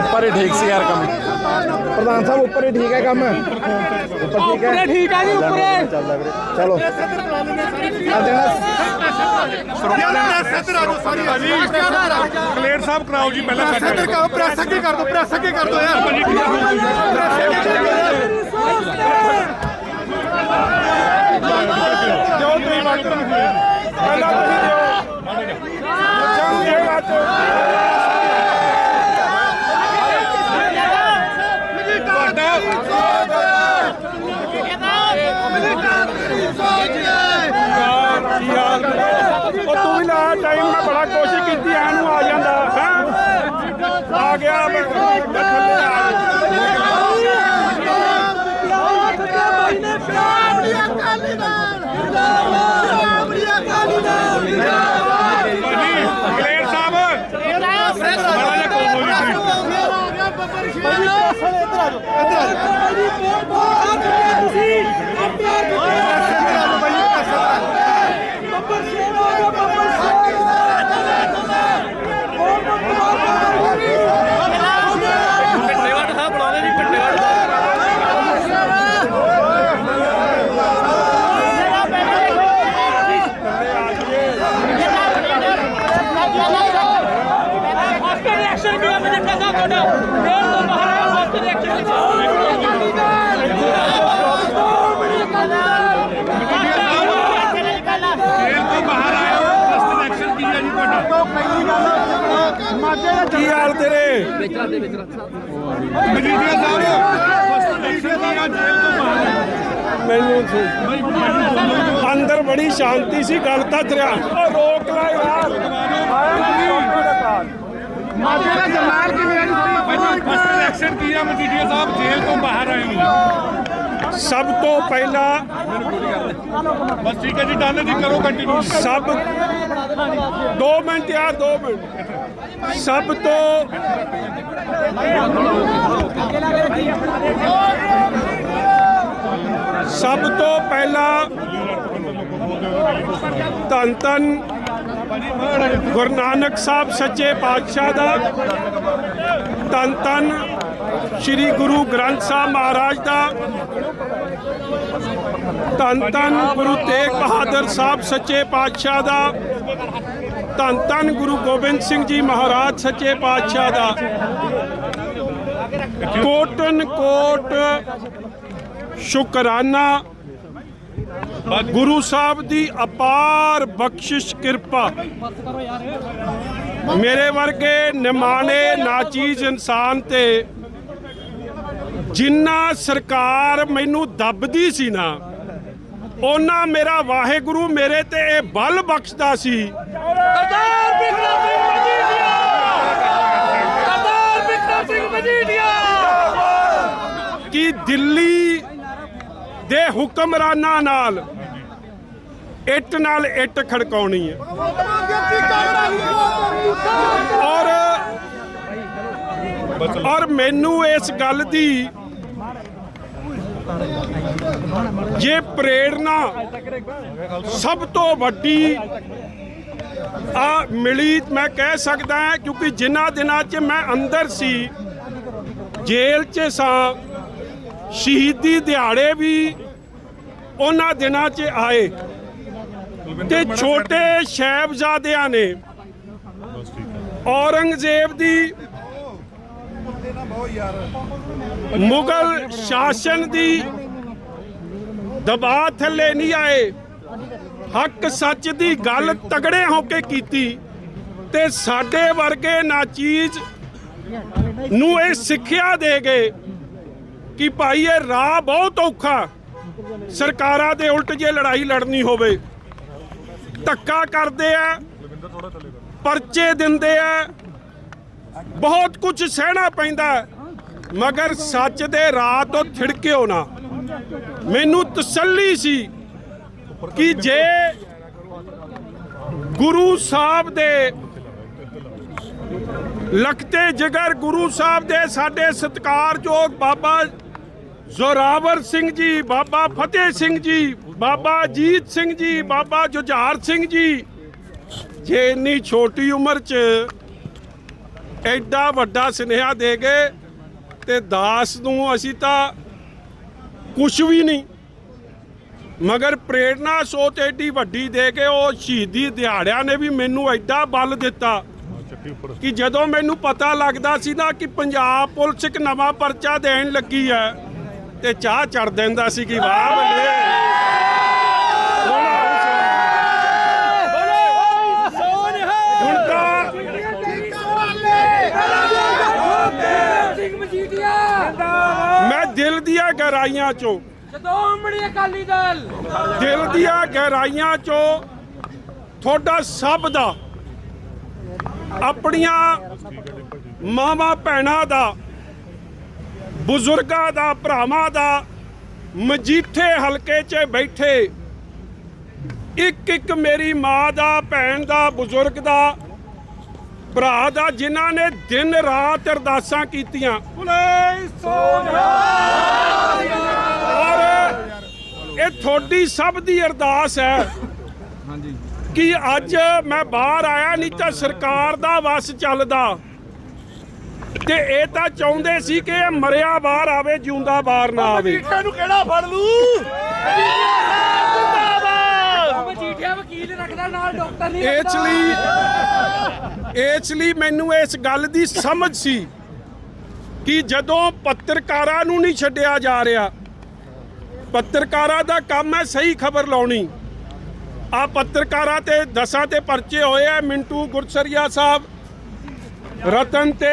ऊपर ही ठीक से यार कम। प्रधान साहब ऊपर ही ठीक है कम। ऊपर ठीक है। ठीक है जी ऊपर चलो प्लेट साहब कराओ जी पहले कर दो प्रेस के कर दो ਜੀ ਤੁਹਾਡਾ ਕੀ ਹਾਲ ਤੇਰੇ? ਮਜੀਠੀਆ ਸਾਹਿਬ ਫਸਟ ਐਕਸ਼ਨ ਕੀ ਆ ਜੇਲ੍ਹ ਤੋਂ ਬਾਹਰ ਮੈਨੂੰ ਅੰਦਰ ਬੜੀ ਸ਼ਾਂਤੀ ਸੀ ਗੱਲ ਤਾਂ ਦਰਿਆ ਉਹ ਰੋਕ ਲੈ ਯਾਰ। ਮਾਝੇ ਦਾ ਜਮਾਲ ਕਿਵੇਂ ਆ ਜੀ? ਫਸਟ ਐਕਸ਼ਨ ਕੀ ਆ ਮਜੀਠੀਆ ਸਾਹਿਬ? ਜੇਲ੍ਹ ਤੋਂ ਬਾਹਰ ਆਏ ਹੋ। ਸਭ ਤੋਂ ਪਹਿਲਾਂ ਬਸ ਠੀਕ ਹੈ ਜੀ ਡਨ ਜੀ ਕਰੋ ਕੰਟੀਨਿਊ ਸਭ 2 ਮਿੰਟ ਯਾਰ 2 ਮਿੰਟ। ਸਭ ਤੋਂ ਸਭ ਤੋਂ ਪਹਿਲਾਂ ਧੰਨ ਧੰਨ ਗੁਰੂ ਨਾਨਕ ਸਾਹਿਬ ਸੱਚੇ ਪਾਤਸ਼ਾਹ ਦਾ, ਧੰਨ ਧੰਨ ਸ੍ਰੀ ਗੁਰੂ ਗ੍ਰੰਥ ਸਾਹਿਬ ਮਹਾਰਾਜ ਦਾ, ਧੰਨ ਧੰਨ ਗੁਰੂ ਤੇਗ ਬਹਾਦਰ ਸਾਹਿਬ ਸੱਚੇ ਪਾਤਸ਼ਾਹ ਦਾ ਧੰਨ ਧੰਨ ਗੁਰੂ ਗੋਬਿੰਦ ਸਿੰਘ ਜੀ ਮਹਾਰਾਜ ਸੱਚੇ ਪਾਤਸ਼ਾਹ ਦਾ। ਕੋਟਨ ਕੋਟ ਸ਼ੁਕਰਾਨਾ। ਗੁਰੂ ਸਾਹਿਬ ਦੀ ਅਪਾਰ ਬਖਸ਼ਿਸ਼ ਕਿਰਪਾ। ਮੇਰੇ ਵਰਗੇ ਨਿਮਾਣੇ, ਨਾਚੀਜ਼ ਇਨਸਾਨ ਤੇ ਜਿੰਨਾ ਸਰਕਾਰ ਮੈਨੂੰ ਦੱਬਦੀ ਸੀ ਨਾ ਉਹਨਾਂ ਮੇਰਾ ਵਾਹਿਗੁਰੂ ਮੇਰੇ ਤੇ ਇਹ ਬਲ ਬਖਸ਼ਦਾ ਸੀ। ਸਰਦਾਰ ਬਿਕਰਮ ਸਿੰਘ ਮਜੀਠੀਆ! ਸਰਦਾਰ ਬਿਕਰਮ ਸਿੰਘ ਮਜੀਠੀਆ! ਕਿ ਦਿੱਲੀ ਦੇ ਹੁਕਮਰਾਨਾਂ ਨਾਲ ਇੱਟ ਨਾਲ ਇੱਟ ਖੜਕਾਉਣੀ ਹੈ। ਔਰ ਔਰ ਮੈਨੂੰ ਇਸ ਗੱਲ ਦੀ ਜੇ ਪ੍ਰੇਰਣਾ ਸਭ ਤੋਂ ਵੱਡੀ ਆ ਮਿਲੀ, ਮੈਂ ਕਹਿ ਸਕਦਾ ਕਿਉਂਕਿ ਜਿਨ੍ਹਾਂ ਦਿਨਾਂ 'ਚ ਮੈਂ ਅੰਦਰ ਸੀ, ਜੇਲ੍ਹ 'ਚ ਸਾਂ, ਸ਼ਹੀਦੀ ਦਿਹਾੜੇ ਵੀ ਉਹਨਾਂ ਦਿਨਾਂ 'ਚ ਆਏ। ਤੇ ਛੋਟੇ ਸ਼ਹਿਬਜ਼ਾਦਿਆਂ ਨੇ ਔਰੰਗਜ਼ੇਬ ਦੀ ਮੁਗਲ ਸ਼ਾਸਨ ਦੀ ਦਬਾਅ ਥੱਲੇ ਨਹੀਂ ਆਏ। ਹੱਕ ਸੱਚ ਦੀ ਗੱਲ ਤਗੜੇ ਹੋ ਕੇ ਕੀਤੀ ਤੇ ਸਾਡੇ ਵਰਗੇ ਨਾਚੀਜ਼ ਨੂੰ ਇਹ ਸਿੱਖਿਆ ਦੇ ਗਏ ਕਿ ਭਾਈ, ਇਹ ਰਾਹ ਬਹੁਤ ਔਖਾ। ਸਰਕਾਰਾਂ ਦੇ ਉਲਟ ਜੇ ਲੜਾਈ ਲੜਨੀ ਹੋਵੇ, ਧੱਕਾ ਕਰਦੇ ਆ, ਪਰਚੇ ਦਿੰਦੇ ਆ, ਬਹੁਤ ਕੁਝ ਸਹਿਣਾ ਪੈਂਦਾ, ਮਗਰ ਸੱਚ ਦੇ ਰਾਹ ਤੋਂ ਥਿੜਕਿਓ ਨਾ। ਮੈਨੂੰ ਤਸੱਲੀ ਸੀ ਕਿ ਜੇ ਗੁਰੂ ਸਾਹਿਬ ਦੇ ਲਖਤੇ ਜਿਗਰ ਗੁਰੂ ਸਾਹਿਬ ਦੇ ਸਾਡੇ ਸਤਿਕਾਰਯੋਗ ਬਾਬਾ ਜ਼ੋਰਾਵਰ ਸਿੰਘ ਜੀ, ਬਾਬਾ ਫਤਿਹ ਸਿੰਘ ਜੀ, ਬਾਬਾ ਅਜੀਤ ਸਿੰਘ ਜੀ, ਬਾਬਾ ਜੁਝਾਰ ਸਿੰਘ ਜੀ, ਜੇ ਇੰਨੀ ਛੋਟੀ ਉਮਰ 'ਚ ਐਡਾ ਵੱਡਾ ਸੁਨੇਹਾ ਦੇ ਗਏ ਤੇ ਦਾਸ ਨੂੰ ਅਸੀਂ ਤਾਂ ਕੁਝ ਵੀ ਨਹੀਂ। ਮਗਰ ਪ੍ਰੇਰਣਾ ਸੋਚ ਐਡੀ ਵੱਡੀ ਦੇ ਕੇ ਉਹ ਸ਼ਹੀਦੀ ਦਿਹਾੜਿਆਂ ਨੇ ਵੀ ਮੈਨੂੰ ਐਡਾ ਬਲ ਦਿੱਤਾ ਕਿ ਜਦੋਂ ਮੈਨੂੰ ਪਤਾ ਲੱਗਦਾ ਸੀ ਨਾ ਕਿ ਪੰਜਾਬ ਪੁਲਿਸ ਇੱਕ ਨਵਾਂ ਪਰਚਾ ਦੇਣ ਲੱਗੀ ਹੈ ਤੇ ਚਾਹ ਚੜ ਦਿੰਦਾ ਸੀ ਕਿ ਵਾਹ ਬੱਲੇ ਹੁਣ ਤਾਂ ਸਿੰਘ ਮਜੀਠੀਆ ਮੈਂ ਦਿਲ ਦੀਆਂ ਗਹਿਰਾਈਆਂ ਚੋਂ। ਜਦੋਂ ਉਮੜੀ ਅਕਾਲੀ ਦਲ। ਦਿਲ ਦੀਆਂ ਗਹਿਰਾਈਆਂ ਚੋਂ ਤੁਹਾਡਾ ਸਭ ਦਾ ਆਪਣੀਆਂ ਮਾਵਾਂ ਭੈਣਾਂ ਦਾ ਬਜ਼ੁਰਗਾਂ ਦਾ ਭਰਾਵਾਂ ਦਾ ਮਜੀਠੇ ਹਲਕੇ 'ਚ ਬੈਠੇ ਇੱਕ ਇੱਕ ਮੇਰੀ ਮਾਂ ਦਾ ਭੈਣ ਦਾ ਬਜ਼ੁਰਗ ਦਾ ਭਰਾ ਦਾ ਜਿਨ੍ਹਾਂ ਨੇ ਦਿਨ ਰਾਤ ਅਰਦਾਸਾਂ ਕੀਤੀਆਂ। ਬੋਲੇ ਇਹ ਤੁਹਾਡੀ ਸਭ ਦੀ ਅਰਦਾਸ ਹੈ। ਹਾਂਜੀ। ਕਿ ਅੱਜ ਮੈਂ ਬਾਹਰ ਆਇਆ ਨਹੀਂ ਤਾਂ ਸਰਕਾਰ ਦਾ ਵਸ ਚੱਲਦਾ। ਤੇ ਇਹ ਤਾਂ ਚਾਹੁੰਦੇ ਸੀ ਕਿ ਇਹ ਮਰਿਆ ਬਾਹਰ ਆਵੇ ਜਿਉਂਦਾ ਬਾਹਰ ਨਾ ਆਵੇ। ਨੂੰ ਕਿਹੜਾ ਫੜ ਲੂ? ਮਜੀਠੀਆ ਵਕੀਲ ਰੱਖਦਾ ਨਾਲ ਡਾਕਟਰ ਨਹੀਂ ਇਸ ਰੱਖਦਾ। ਲਈ ਇਸ ਲਈ ਮੈਨੂੰ ਇਸ ਗੱਲ ਦੀ ਸਮਝ ਸੀ ਕਿ ਜਦੋਂ ਪੱਤਰਕਾਰਾਂ ਨੂੰ ਨਹੀਂ ਛੱਡਿਆ ਜਾ ਰਿਹਾ ਪੱਤਰਕਾਰਾਂ ਦਾ ਕੰਮ ਹੈ ਸਹੀ ਖਬਰ ਲਾਉਣੀ। ਆ ਪੱਤਰਕਾਰਾਂ ਤੇ ਦਸਾਂ ਤੇ ਪਰਚੇ ਹੋਏ ਆ ਮਿੰਟੂ ਗੁਰਸਰੀਆ ਸਾਹਿਬ ਰਤਨ ਤੇ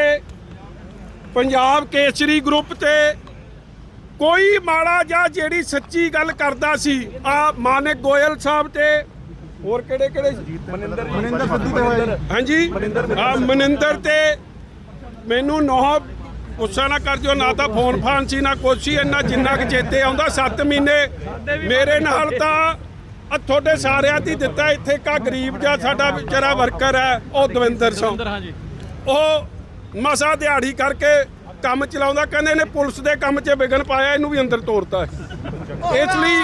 ਪੰਜਾਬ ਕੇਸਰੀ ਗਰੁੱਪ ਤੇ। ਕੋਈ ਮਾੜਾ ਜਾਂ ਜਿਹੜੀ ਸੱਚੀ ਗੱਲ ਕਰਦਾ ਸੀ ਆ ਮਾਨਕ ਗੋਇਲ ਸਾਹਿਬ ਤੇ। ਹੋਰ ਕਿਹੜੇ ਕਿਹੜੇ? ਮਨਿੰਦਰ ਸਿੱਧੂ ਤੇ ਹਾਂਜੀ। ਆ ਮਨਿੰਦਰ ਤੇ। ਮੈਨੂੰ ਨੋਹ ਗੁੱਸਾ ਨਾ ਕਰ ਜੋ ਨਾ ਤਾਂ ਫੋਨ ਫਾਨ ਸੀ ਨਾ ਕੁਛ ਸੀ ਇੰਨਾ ਜਿੰਨਾ ਕਿ ਚੇਤੇ ਆਉਂਦਾ 7 ਮਹੀਨੇ ਮੇਰੇ ਨਾਲ ਤਾਂ ਆ ਤੁਹਾਡੇ ਸਾਰਿਆਂ ਦੀ ਦਿੱਤਾ ਇੱਥੇ ਕਾ ਗਰੀਬ ਜਿਹਾ ਸਾਡਾ ਵਿਚਾਰਾ ਵਰਕਰ ਹੈ ਉਹ ਦਵਿੰਦਰ ਸਿੰਘ। ਉਹ ਮਸਾ ਦਿਹਾੜੀ ਕਰਕੇ ਕੰਮ ਚਲਾਉਂਦਾ ਕਹਿੰਦੇ ਨੇ ਪੁਲਿਸ ਦੇ ਕੰਮ 'ਚ ਵਿਗਨ ਪਾਇਆ ਇਹਨੂੰ ਵੀ ਅੰਦਰ ਤੋਰਤਾ। ਇਸ ਲਈ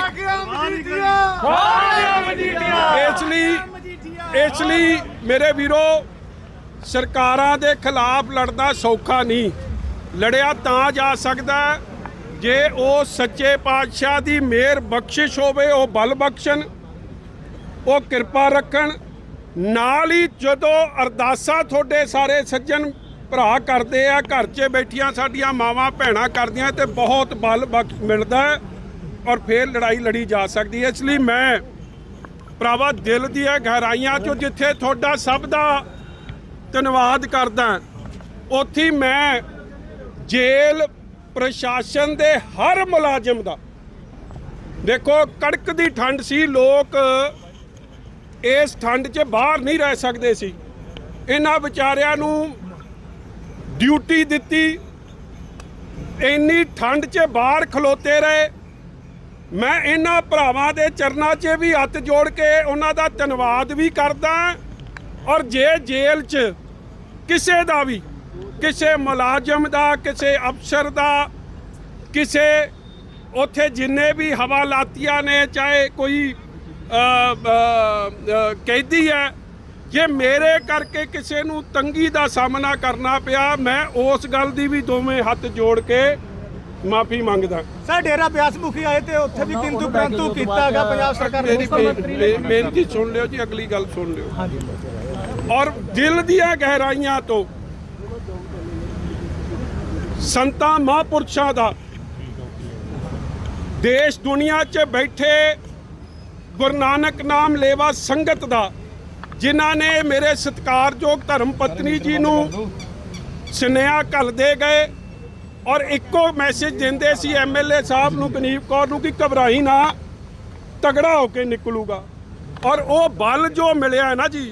ਇਸ ਲਈ ਇਸ ਲਈ ਮੇਰੇ ਵੀਰੋ ਸਰਕਾਰਾਂ ਦੇ ਖਿਲਾਫ ਲੜਨਾ ਸੌਖਾ ਨਹੀਂ। ਲੜਿਆ ਤਾਂ ਜਾ ਸਕਦਾ ਜੇ ਉਹ ਸੱਚੇ ਪਾਤਸ਼ਾਹ ਦੀ ਮਿਹਰ ਬਖਸ਼ਿਸ਼ ਹੋਵੇ, ਉਹ ਬਲ ਬਖਸ਼ਣ, ਉਹ ਕਿਰਪਾ ਰੱਖਣ। ਨਾਲ ਹੀ ਜਦੋਂ ਅਰਦਾਸਾਂ ਤੁਹਾਡੇ ਸਾਰੇ ਸੱਜਣ ਭਰਾ ਕਰਦੇ ਆ, ਘਰ 'ਚ ਬੈਠੀਆਂ ਸਾਡੀਆਂ ਮਾਵਾਂ ਭੈਣਾਂ ਕਰਦੀਆਂ ਤੇ ਬਹੁਤ ਬਲ ਬਖਸ਼ ਮਿਲਦਾ ਔਰ ਫੇਰ ਲੜਾਈ ਲੜੀ ਜਾ ਸਕਦੀ ਹੈ। ਇਸ ਲਈ ਮੈਂ ਭਰਾਵਾ, ਦਿਲ ਦੀਆਂ ਗਹਿਰਾਈਆਂ 'ਚੋਂ ਜਿੱਥੇ ਤੁਹਾਡਾ ਸਭ ਦਾ ਧੰਨਵਾਦ ਕਰਦਾ, ਉੱਥੇ ਮੈਂ ਜੇਲ੍ਹ ਪ੍ਰਸ਼ਾਸਨ ਦੇ ਹਰ ਮੁਲਾਜ਼ਮ ਦਾ। ਦੇਖੋ, ਕੜਕ ਦੀ ਠੰਡ ਸੀ, ਲੋਕ ਇਸ ਠੰਡ 'ਚ ਬਾਹਰ ਨਹੀਂ ਰਹਿ ਸਕਦੇ ਸੀ। ਇਹਨਾਂ ਵਿਚਾਰਿਆਂ ਨੂੰ ਡਿਊਟੀ ਦਿੱਤੀ। ਇੰਨੀ ਠੰਡ 'ਚ ਬਾਹਰ ਖਲੋਤੇ ਰਹੇ। ਮੈਂ ਇਹਨਾਂ ਭਰਾਵਾਂ ਦੇ ਚਰਨਾਂ 'ਚ ਵੀ ਹੱਥ ਜੋੜ ਕੇ ਉਹਨਾਂ ਦਾ ਧੰਨਵਾਦ ਵੀ ਕਰਦਾ। ਔਰ ਜੇ ਜੇਲ੍ਹ 'ਚ ਕਿਸੇ ਦਾ ਵੀ ਕਿਸੇ ਮੁਲਾਜ਼ਮ ਦਾ ਕਿਸੇ ਅਫਸਰ ਦਾ ਕਿਸੇ ਉੱਥੇ ਜਿੰਨੇ ਵੀ ਹਵਾਲਾਤੀਆਂ ਨੇ ਚਾਹੇ ਕੋਈ ਕੈਦੀ ਹੈ ਜੇ ਮੇਰੇ ਕਰਕੇ ਕਿਸੇ ਨੂੰ ਤੰਗੀ ਦਾ ਸਾਹਮਣਾ ਕਰਨਾ ਪਿਆ ਮੈਂ ਉਸ ਗੱਲ ਦੀ ਵੀ ਦੋਵੇਂ ਹੱਥ ਜੋੜ ਕੇ ਮਾਫੀ ਮੰਗਦਾ ਸਰ ਡੇਰਾ ਬਿਆਸ ਮੁਖੀ ਆਏ ਤੇ ਉੱਥੇ ਵੀ ਕਿੰਤੂ ਪ੍ਰੰਤੂ ਕੀਤਾ ਗਿਆ ਪੰਜਾਬ ਸਰਕਾਰ ਨੇ ਬੇਨਤੀ ਸੁਣ ਲਿਓ ਜੀ ਅਗਲੀ ਗੱਲ ਸੁਣ ਲਿਓ ਔਰ ਦਿਲ ਦੀਆਂ ਗਹਿਰਾਈਆਂ ਤੋਂ ਸੰਤਾਂ ਮਹਾਂਪੁਰਸ਼ਾਂ ਦਾ। ਦੇਸ਼ ਦੁਨੀਆ 'ਚ ਬੈਠੇ ਗੁਰੂ ਨਾਨਕ ਨਾਮ ਲੇਵਾ ਸੰਗਤ ਦਾ, ਜਿਨ੍ਹਾਂ ਨੇ ਮੇਰੇ ਸਤਿਕਾਰਯੋਗ ਧਰਮ ਪਤਨੀ ਜੀ ਨੂੰ ਸੁਨੇਹਾ ਘੱਲਦੇ ਗਏ ਔਰ ਇੱਕੋ ਮੈਸੇਜ ਦਿੰਦੇ ਸੀ ਐਮਐਲਏ ਸਾਹਿਬ ਨੂੰ ਗਨੀਪ ਕੌਰ ਨੂੰ ਕਿ ਘਬਰਾਈ ਨਾ, ਤਗੜਾ ਹੋ ਕੇ ਨਿਕਲੂਗਾ। ਔਰ ਉਹ ਬਲ ਜੋ ਮਿਲਿਆ ਨਾ ਜੀ,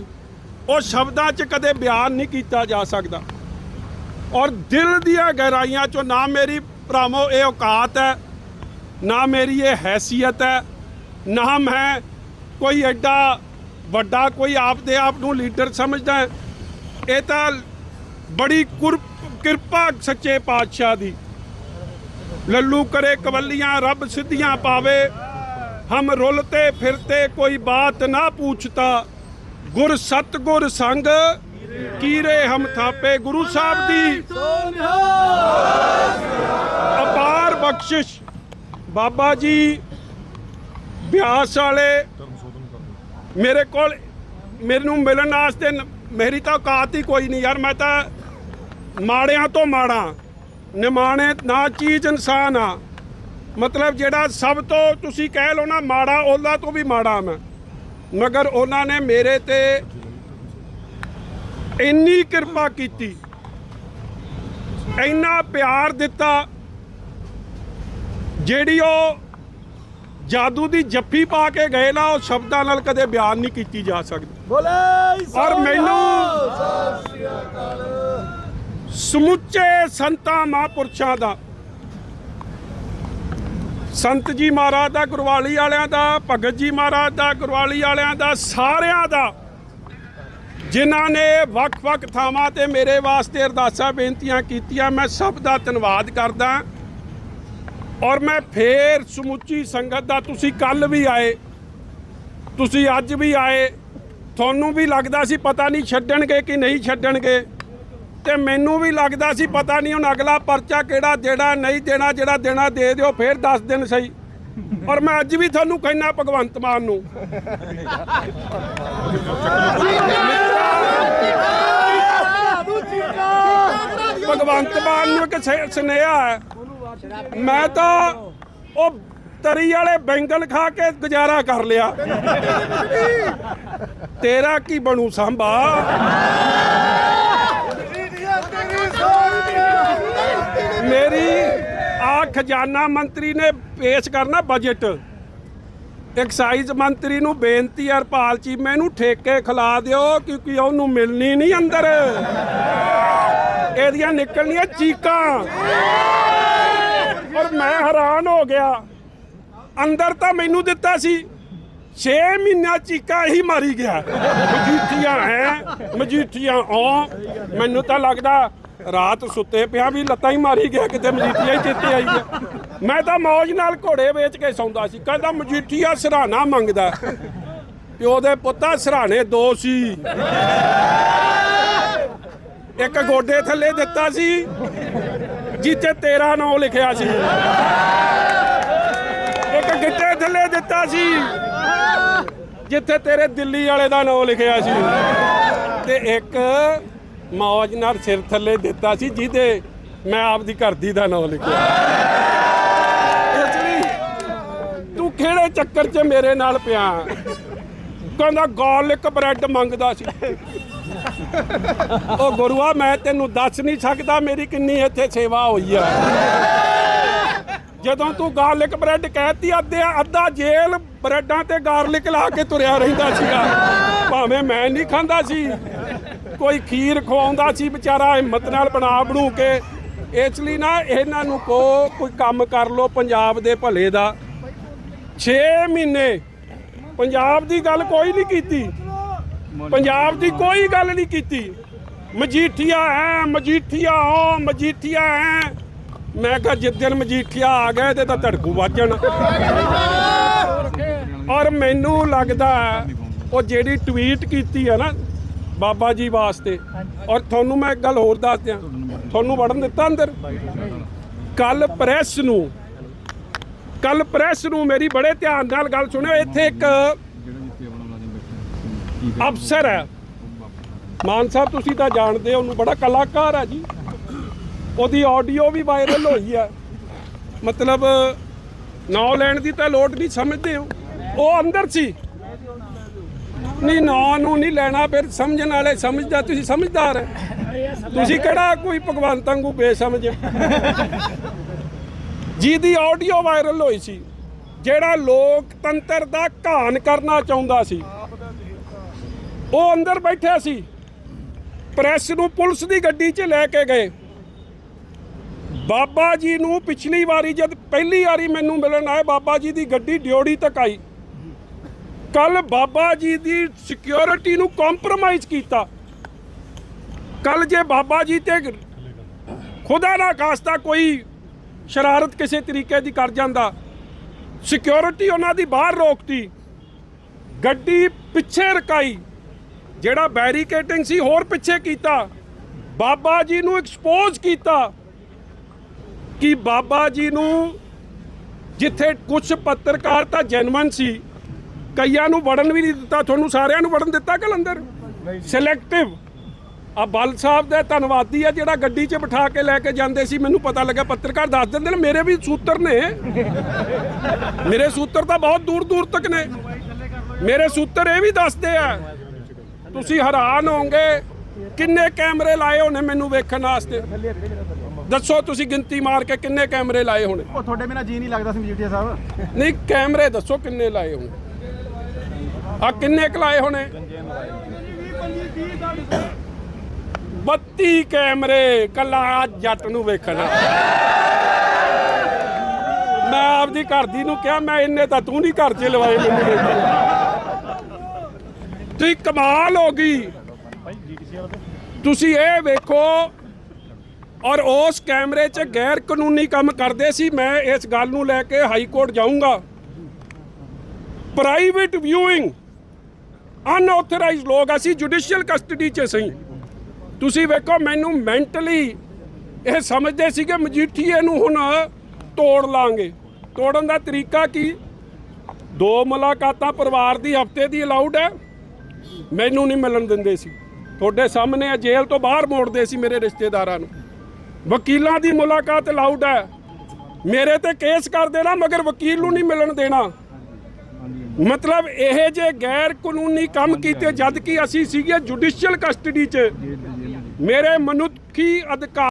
ਉਹ ਸ਼ਬਦਾਂ 'ਚ ਕਦੇ ਬਿਆਨ ਨਹੀਂ ਕੀਤਾ ਜਾ ਸਕਦਾ। ਔਰ ਦਿਲ ਦੀਆਂ ਗਹਿਰਾਈਆਂ 'ਚੋਂ ਨਾ ਮੇਰੀ ਭਰਾਵੋ ਇਹ ਔਕਾਤ ਹੈ, ਨਾ ਮੇਰੀ ਇਹ ਹੈਸੀਅਤ ਹੈ, ਨਾ ਮੈਂ ਕੋਈ ਐਡਾ ਵੱਡਾ ਕੋਈ ਆਪਦੇ ਆਪ ਨੂੰ ਲੀਡਰ ਸਮਝਦਾ ਇਹ ਤਾਂ ਬੜੀ ਕੁਰ- ਕਿਰਪਾ ਸੱਚੇ ਪਾਤਸ਼ਾਹ ਦੀ। ਲੱਲੂ ਕਰੇ ਕਵੱਲੀਆਂ, ਰੱਬ ਸਿੱਧੀਆਂ ਪਾਵੇ। ਹਮ ਰੁਲਤੇ ਫਿਰਤੇ ਕੋਈ ਬਾਤ ਨਾ ਪੁੱਛਤਾ। ਗੁਰ ਸਤਗੁਰ ਸੰਗ ਕੀਰੇ ਹਮ ਥਾਪੇ ਗੁਰੂ ਸਾਹਿਬ ਦੀ। ਅਪਾਰ ਬਖਸ਼ਿਸ਼। ਬਾਬਾ ਜੀ, ਬਿਆਸ ਵਾਲੇ, ਮੇਰੇ ਕੋਲ ਮੈਨੂੰ ਮਿਲਣ ਵਾਸਤੇ ਮੇਰੀ ਤਾਂ ਔਕਾਤ ਹੀ ਕੋਈ ਨਹੀਂ ਯਾਰ, ਮੈਂ ਤਾਂ ਮਾੜਿਆਂ ਤੋਂ ਮਾੜਾ। ਨਿਮਾਣੇ ਨਾ ਚੀਜ਼ ਇਨਸਾਨ ਆ। ਮਤਲਬ ਜਿਹੜਾ ਸਭ ਤੋਂ ਤੁਸੀਂ ਕਹਿ ਲਓ ਨਾ, ਮਾੜਾ ਉਹਨਾਂ ਤੋਂ ਵੀ ਮਾੜਾ ਮੈਂ। ਮਗਰ ਉਹਨਾਂ ਨੇ ਮੇਰੇ ਤੇ ਇੰਨੀ ਕਿਰਪਾ ਕੀਤੀ ਇੰਨਾ ਪਿਆਰ ਦਿੱਤਾ ਜਿਹੜੀ ਉਹ ਜਾਦੂ ਦੀ ਜੱਫੀ ਪਾ ਕੇ ਗਏ ਨਾ ਉਹ ਸ਼ਬਦਾਂ ਨਾਲ ਕਦੇ ਬਿਆਨ ਨਹੀਂ ਕੀਤੀ ਜਾ ਸਕਦੀ। ਬੋਲੇ ਔਰ ਮੈਨੂੰ ਸਮੁੱਚੇ ਸੰਤਾਂ ਮਹਾਂਪੁਰਸ਼ਾਂ ਦਾ ਸੰਤ ਜੀ ਮਹਾਰਾਜ ਦਾ ਗੁਰਵਾਲੀ ਵਾਲਿਆਂ ਦਾ ਭਗਤ ਜੀ ਮਹਾਰਾਜ ਦਾ ਗੁਰਵਾਲੀ ਵਾਲਿਆਂ ਦਾ ਸਾਰਿਆਂ ਦਾ ਜਿਨ੍ਹਾਂ ਨੇ ਵੱਖ-ਵੱਖ ਥਾਵਾਂ ਤੇ ਮੇਰੇ ਵਾਸਤੇ ਅਰਦਾਸਾਂ ਬੇਨਤੀਆਂ ਕੀਤੀਆਂ, ਮੈਂ ਸਭ ਦਾ ਧੰਨਵਾਦ ਕਰਦਾ। ਔਰ ਮੈਂ ਫੇਰ ਸਮੁੱਚੀ ਸੰਗਤ ਦਾ, ਤੁਸੀਂ ਕੱਲ ਵੀ ਆਏ, ਤੁਸੀਂ ਅੱਜ ਵੀ ਆਏ, ਤੁਹਾਨੂੰ ਵੀ ਲੱਗਦਾ ਸੀ ਪਤਾ ਨਹੀਂ ਛੱਡਣਗੇ ਕਿ ਨਹੀਂ ਛੱਡਣਗੇ। ਤੇ ਮੈਨੂੰ ਵੀ ਲੱਗਦਾ ਸੀ ਪਤਾ ਨਹੀਂ ਹੁਣ ਅਗਲਾ ਪਰਚਾ ਕਿਹੜਾ ਦੇਣਾ, ਨਹੀਂ ਦੇਣਾ, ਜਿਹੜਾ ਦੇਣਾ ਦੇ ਦਿਓ, ਫੇਰ 10 ਦਿਨ ਸਹੀ। ਔਰ ਮੈਂ ਅੱਜ ਵੀ ਤੁਹਾਨੂੰ ਕਹਿਣਾ ਭਗਵੰਤ ਮਾਨ ਨੂੰ। ਭਗਵੰਤ ਮਾਨ ਨੂੰ ਇੱਕ ਸ- ਸੁਨੇਹਾ ਹੈ। ਮੈਂ ਤਾਂ ਉਹ ਤਰੀ ਵਾਲੇ ਬੈਂਗਲ ਖਾ ਕੇ ਗੁਜ਼ਾਰਾ ਕਰ ਲਿਆ। ਤੇਰਾ ਕੀ ਬਣੂ ਸਾਂਭਾ? ਮੇਰੀ ਆ ਖਜ਼ਾਨਾ ਮੰਤਰੀ ਨੇ ਪੇਸ਼ ਕਰਨਾ ਬਜਟ ਐਕਸਾਈਜ਼ ਮੰਤਰੀ ਨੂੰ ਬੇਨਤੀ ਹੈ ਹਰਪਾਲ ਚੀਮੇ ਨੂੰ ਠੇਕੇ ਖਿਲਾ ਦਿਓ ਕਿਉਂਕਿ ਉਹਨੂੰ ਮਿਲਣੀ ਨਹੀਂ ਅੰਦਰ। ਇਹਦੀਆਂ ਨਿਕਲਣੀਆਂ ਚੀਕਾਂ। ਔਰ ਮੈਂ ਹੈਰਾਨ ਹੋ ਗਿਆ। ਅੰਦਰ ਤਾਂ ਮੈਨੂੰ ਦਿੱਤਾ ਸੀ 6 ਮਹੀਨਿਆਂ ਚੀਕਾਂ ਹੀ ਮਾਰੀ ਗਿਆ। ਮਜੀਠੀਆਂ ਹੈ, ਮਜੀਠੀਆਂ ਆ ਮੈਨੂੰ ਤਾਂ ਲੱਗਦਾ ਰਾਤ ਸੁੱਤੇ ਪਿਆ ਵੀ ਲੱਤਾਂ ਹੀ ਮਾਰੀ ਗਿਆ ਕਿਤੇ ਮਜੀਠੀਆ ਹੀ ਚੇਤੇ ਆਈ ਗਿਆ ਮੈਂ ਤਾਂ ਮੌਜ ਨਾਲ ਘੋੜੇ ਵੇਚ ਕੇ ਸੌਂਦਾ ਸੀ। ਕਹਿੰਦਾ, ਮਜੀਠੀਆ ਸਰਾਣਾ ਮੰਗਦਾ। ਪਿਓ ਦੇ ਪੁੱਤਾ ਸਰਾਣੇ ਦੋ ਸੀ। ਇੱਕ ਗੋਡੇ ਥੱਲੇ ਦਿੱਤਾ ਸੀ, ਜਿੱਥੇ ਤੇਰਾ ਨਾਮ ਲਿਖਿਆ ਸੀ। ਇੱਕ ਗਿੱਟੇ ਥੱਲੇ ਦਿੱਤਾ ਸੀ, ਜਿੱਥੇ ਤੇਰੇ ਦਿੱਲੀ ਵਾਲੇ ਦਾ ਨਾਂ ਲਿਖਿਆ ਸੀ। ਤੇ ਇੱਕ ਮੌਜ ਨਾਲ ਸਿਰ ਥੱਲੇ ਦਿੱਤਾ ਸੀ ਜਿਹਦੇ ਮੈਂ ਆਪਦੀ ਘਰ ਦੀ ਦਾ ਨਾਮ ਲਿਖਿਆ। ਤੂੰ ਕਿਹੜੇ ਚੱਕਰ 'ਚ ਮੇਰੇ ਨਾਲ ਪਿਆ? ਕਹਿੰਦਾ ਗਾਰਲਿਕ ਬ੍ਰੈਡ ਮੰਗਦਾ ਸੀ। ਉਹ ਗੁਰੂਆ ਮੈਂ ਤੈਨੂੰ ਦੱਸ ਨਹੀਂ ਸਕਦਾ ਮੇਰੀ ਕਿੰਨੀ ਇੱਥੇ ਸੇਵਾ ਹੋਈ ਆ। ਜਦੋਂ ਤੂੰ ਗਾਰਲਿਕ ਬ੍ਰੈਡ ਕਹਿਤੀ ਅੱਧੇ ਅੱਧਾ ਜੇਲ ਬ੍ਰੈਡਾਂ ਤੇ ਗਾਰਲਿਕ ਲਾ ਕੇ ਤੁਰਿਆ ਰਹਿੰਦਾ ਸੀਗਾ। ਭਾਵੇਂ ਮੈਂ ਨਹੀਂ ਖਾਂਦਾ ਸੀ। ਕੋਈ ਖੀਰ ਖਵਾਉਂਦਾ ਸੀ ਵਿਚਾਰਾ ਹਿੰਮਤ ਨਾਲ ਬਣਾ ਬਣੂ ਕੇ। ਇਸ ਲਈ ਨਾ ਇਹਨਾਂ ਨੂੰ ਕੋ ਕੋਈ ਕੰਮ ਕਰ ਲੋ ਪੰਜਾਬ ਦੇ ਭਲੇ ਦਾ। 6 ਮਹੀਨੇ ਪੰਜਾਬ ਦੀ ਗੱਲ ਕੋਈ ਨਹੀਂ ਕੀਤੀ। ਪੰਜਾਬ ਦੀ ਕੋਈ ਗੱਲ ਨਹੀਂ ਕੀਤੀ। ਮਜੀਠੀਆ ਹੈ ਮਜੀਠੀਆ ਹੋ ਮਜੀਠੀਆ ਹੈ ਮੈਂ ਕਿਹਾ ਜਿੱਦਣ ਮਜੀਠੀਆ ਆ ਗਏ ਤੇ ਤਾਂ ਧੜਕੂ ਵਾਜਣ ਔਰ ਮੈਨੂੰ ਲੱਗਦਾ ਉਹ ਜਿਹੜੀ ਟਵੀਟ ਕੀਤੀ ਹੈ ਨਾ ਬਾਬਾ ਜੀ ਵਾਸਤੇ। ਔਰ ਤੁਹਾਨੂੰ ਮੈਂ ਇੱਕ ਗੱਲ ਹੋਰ ਦੱਸ ਦਿਆਂ। ਤੁਹਾਨੂੰ ਵੜਨ ਦਿੱਤਾ ਅੰਦਰ? ਕੱਲ ਪ੍ਰੈਸ ਨੂੰ ਕੱਲ ਪ੍ਰੈਸ ਨੂੰ ਮੇਰੀ ਬੜੇ ਧਿਆਨ ਨਾਲ ਗੱਲ ਸੁਣਿਓ। ਇੱਥੇ ਇੱਕ ਅਫਸਰ ਹੈ। ਮਾਨ ਸਾਹਿਬ ਤੁਸੀਂ ਤਾਂ ਜਾਣਦੇ ਹੋ ਉਹਨੂੰ ਬੜਾ ਕਲਾਕਾਰ ਹੈ ਜੀ। ਉਹਦੀ ਆਡੀਓ ਵੀ ਵਾਇਰਲ ਹੋਈ ਹੈ। ਮਤਲਬ ਨਾਂ ਲੈਣ ਦੀ ਤਾਂ ਲੋੜ ਨਹੀਂ ਸਮਝਦੇ ਹੋ। ਉਹ ਅੰਦਰ ਸੀ। ਨਹੀਂ, ਨਾਂ, ਨੂੰ, ਨਹੀਂ ਲੈਣਾ, ਫਿਰ ਸਮਝਣ ਵਾਲੇ ਸਮਝਦਾ, ਤੁਸੀਂ ਸਮਝਦਾਰ ਤੁਸੀਂ ਕਿਹੜਾ ਕੋਈ ਭਗਵੰਤ ਵਾਂਗੂ ਬੇਸਮਝ? ਜਿਹਦੀ ਆਡੀਓ ਵਾਇਰਲ ਹੋਈ ਸੀ, ਜਿਹੜਾ ਲੋਕਤੰਤਰ ਦਾ ਘਾਣ ਕਰਨਾ ਚਾਹੁੰਦਾ ਸੀ, ਉਹ ਅੰਦਰ ਬੈਠਿਆ ਸੀ। ਪ੍ਰੈਸ ਨੂੰ ਪੁਲਿਸ ਦੀ ਗੱਡੀ 'ਚ ਲੈ ਕੇ ਗਏ। ਬਾਬਾ ਜੀ ਨੂੰ ਪਿਛਲੀ ਵਾਰੀ ਜਦ ਪਹਿਲੀ ਵਾਰੀ ਮੈਨੂੰ ਮਿਲਣ ਆਏ, ਬਾਬਾ ਜੀ ਦੀ ਗੱਡੀ ਡਿਓੜੀ ਤੱਕ ਆਈ। ਕੱਲ ਬਾਬਾ ਜੀ ਦੀ ਸਿਕਿਉਰਿਟੀ ਨੂੰ ਕੰਪਰੋਮਾਈਜ਼ ਕੀਤਾ। ਕੱਲ ਜੇ ਬਾਬਾ ਜੀ ਤੇ ਖੁਦਾ ਨਾ ਖਾਸਤਾ ਕੋਈ ਸ਼ਰਾਰਤ ਕਿਸੇ ਤਰੀਕੇ ਦੀ ਕਰ ਜਾਂਦਾ। ਸਿਕਿਉਰਿਟੀ ਉਹਨਾਂ ਦੀ ਬਾਹਰ ਰੋਕਤੀ। ਗੱਡੀ ਪਿੱਛੇ ਰਕਾਈ। ਜਿਹੜਾ ਬੈਰੀਕੇਟਿੰਗ ਸੀ ਹੋਰ ਪਿੱਛੇ ਕੀਤਾ। ਬਾਬਾ ਜੀ ਨੂੰ ਐਕਸਪੋਜ਼ ਕੀਤਾ ਕਿ ਬਾਬਾ ਜੀ ਨੂੰ ਜਿੱਥੇ ਕੁਝ ਪੱਤਰਕਾਰ ਤਾਂ ਜੈਨੂਇਨ ਸੀ ਕਈਆਂ ਨੂੰ ਵੜਨ ਵੀ ਨਹੀਂ ਦਿੱਤਾ ਤੁਹਾਨੂੰ ਸਾਰਿਆਂ ਨੂੰ ਵੜਨ ਦਿੱਤਾ ਕਿ ਅੰਦਰ ਸਿਲੈਕਟਿਵ ਆ ਬਲ ਸਾਹਿਬ ਦੇ ਧੰਨਵਾਦੀ ਆ ਜਿਹੜਾ ਗੱਡੀ 'ਚ ਬਿਠਾ ਕੇ ਲੈ ਕੇ ਜਾਂਦੇ ਸੀ ਮੈਨੂੰ ਪਤਾ ਲੱਗਾ ਪੱਤਰਕਾਰ ਦੱਸ ਦਿੰਦੇ ਨੇ ਮੇਰੇ ਵੀ ਸੂਤਰ ਨੇ। ਮੇਰੇ ਸੂਤਰ ਤਾਂ ਬਹੁਤ ਦੂਰ ਦੂਰ ਤੱਕ ਨੇ। ਮੇਰੇ ਸੂਤਰ ਇਹ ਵੀ ਦੱਸਦੇ ਆ ਤੁਸੀਂ ਹੈਰਾਨ ਹੋਵੋਗੇ ਕਿੰਨੇ ਕੈਮਰੇ ਲਾਏ ਹੋਣੇ ਮੈਨੂੰ ਵੇਖਣ ਵਾਸਤੇ। ਦੱਸੋ ਤੁਸੀਂ ਗਿਣਤੀ ਮਾਰ ਕੇ ਕਿੰਨੇ ਕੈਮਰੇ ਲਾਏ ਹੋਣੇ। ਉਹ ਤੁਹਾਡੇ ਬਿਨਾ ਜੀ ਨਹੀਂ ਲੱਗਦਾ ਸੀ ਮਜੀਠੀਆ ਸਾਹਿਬ। ਨਹੀਂ ਕੈਮਰੇ ਦੱਸੋ ਕਿੰਨੇ ਲਾਏ ਹੋਣੇ। ਆ ਕਿੰਨੇ ਕਲਾਏ ਹੋਣੇ? 32 ਕੈਮਰੇ, ਕੱਲਾ ਜੱਟ ਨੂੰ ਵੇਖਣਾ। ਮੈਂ ਆਪਦੀ ਘਰ ਦੀ ਨੂੰ ਕਿਹਾ, ਮੈਂ ਇੰਨੇ ਤਾਂ ਤੂੰ ਨਹੀਂ ਘਰ 'ਚ ਲਵਾਏ ਮੈਨੂੰ ਵੇਖਣ। ਤੁਸੀਂ ਕਮਾਲ ਹੋ ਗਈ। ਤੁਸੀਂ ਇਹ ਵੇਖੋ, ਔਰ ਉਸ ਕੈਮਰੇ 'ਚ ਗੈਰ ਕਾਨੂੰਨੀ ਕੰਮ ਕਰਦੇ ਸੀ, ਮੈਂ ਇਸ ਗੱਲ ਨੂੰ ਲੈ ਕੇ ਹਾਈ ਕੋਰਟ ਜਾਊਂਗਾ। ਪ੍ਰਾਈਵੇਟ ਵਿਊਇੰਗ ਅਨਆਥੋਰਾਈਜ਼ਡ ਲੋਕ, ਅਸੀਂ ਜੁਡੀਸ਼ੀਅਲ ਕਸਟਡੀ 'ਚ ਸਹੀ। ਤੁਸੀਂ ਵੇਖੋ, ਮੈਨੂੰ ਮੈਂਟਲੀ ਇਹ ਸਮਝਦੇ ਸੀ ਕਿ ਮਜੀਠੀਏ ਨੂੰ ਹੁਣ ਤੋੜ ਲਾਂਗੇ। ਤੋੜਨ ਦਾ ਤਰੀਕਾ ਕੀ? ਦੋ ਮੁਲਾਕਾਤਾਂ ਪਰਿਵਾਰ ਦੀ ਹਫ਼ਤੇ ਦੀ ਅਲਾਉਡ ਹੈ। ਮੈਨੂੰ ਨਹੀਂ ਮਿਲਣ ਦਿੰਦੇ ਸੀ। ਤੁਹਾਡੇ ਸਾਹਮਣੇ ਆ ਜੇਲ੍ਹ ਤੋਂ ਬਾਹਰ ਮੋੜਦੇ ਸੀ ਮੇਰੇ ਰਿਸ਼ਤੇਦਾਰਾਂ ਨੂੰ। ਵਕੀਲਾਂ ਦੀ ਮੁਲਾਕਾਤ ਅਲਾਉਡ ਹੈ। ਮੇਰੇ ਤੇ ਕੇਸ ਕਰ ਦੇਣਾ, ਮਗਰ ਵਕੀਲ ਨੂੰ ਨਹੀਂ ਮਿਲਣ ਦੇਣਾ। ਮਤਲਬ ਇਹ ਜੇ ਗੈਰ ਕਾਨੂੰਨੀ ਕੰਮ ਕੀਤੇ ਜਦ ਕਿ ਅਸੀਂ ਸੀਗੇ ਜੁਡੀਸ਼ੀਅਲ ਕਸਟਡੀ 'ਚ। ਮੇਰੇ ਮਨੁੱਖੀ ਅਧਿਕਾਰ